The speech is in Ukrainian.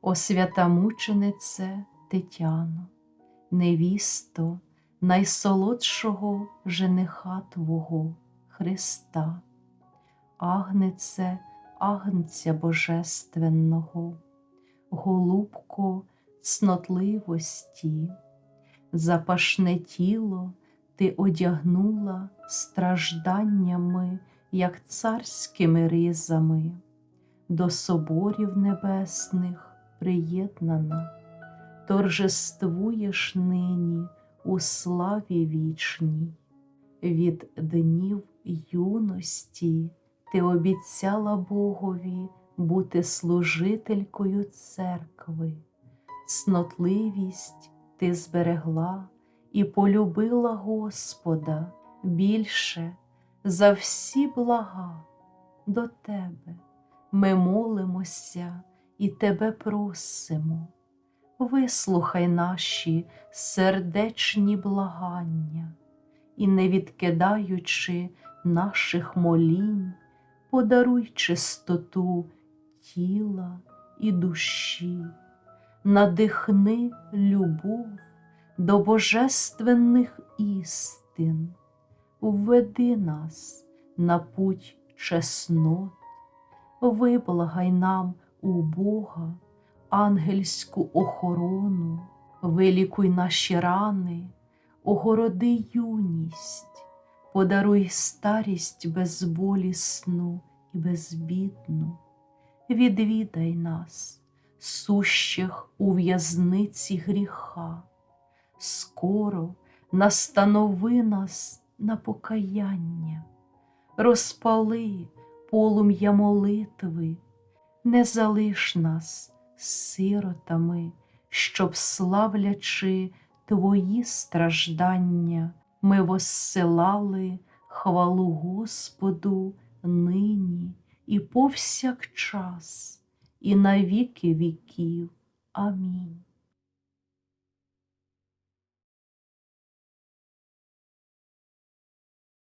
О святамученице Тетяно, невісто найсолодшого жениха Твого Христа, агнеце агнця Божественного, голубко цнотливості, запашне тіло ти одягнула стражданнями, як царськими ризами, до соборів небесних приєднана, торжествуєш нині у славі вічній. Від днів юності ти обіцяла Богові бути служителькою церкви, цнотливість ти зберегла і полюбила Господа більше за всі блага до тебе. Ми молимося і тебе просимо. Вислухай наші сердечні благання і, не відкидаючи наших молінь, подаруй чистоту тіла і душі, надихни любов до божественних істин, введи нас на путь чеснот, виблагай нам у Бога ангельську охорону, вилікуй наші рани, огороди юність, подаруй старість безболісну і безбідну, відвідай нас, сущих у в'язниці гріха, скоро настанови нас на покаяння, розпали полум'я молитви, не залиш нас сиротами, щоб, славлячи Твої страждання, ми воссилали хвалу Господу нині і повсякчас, і на віки віків. Амінь.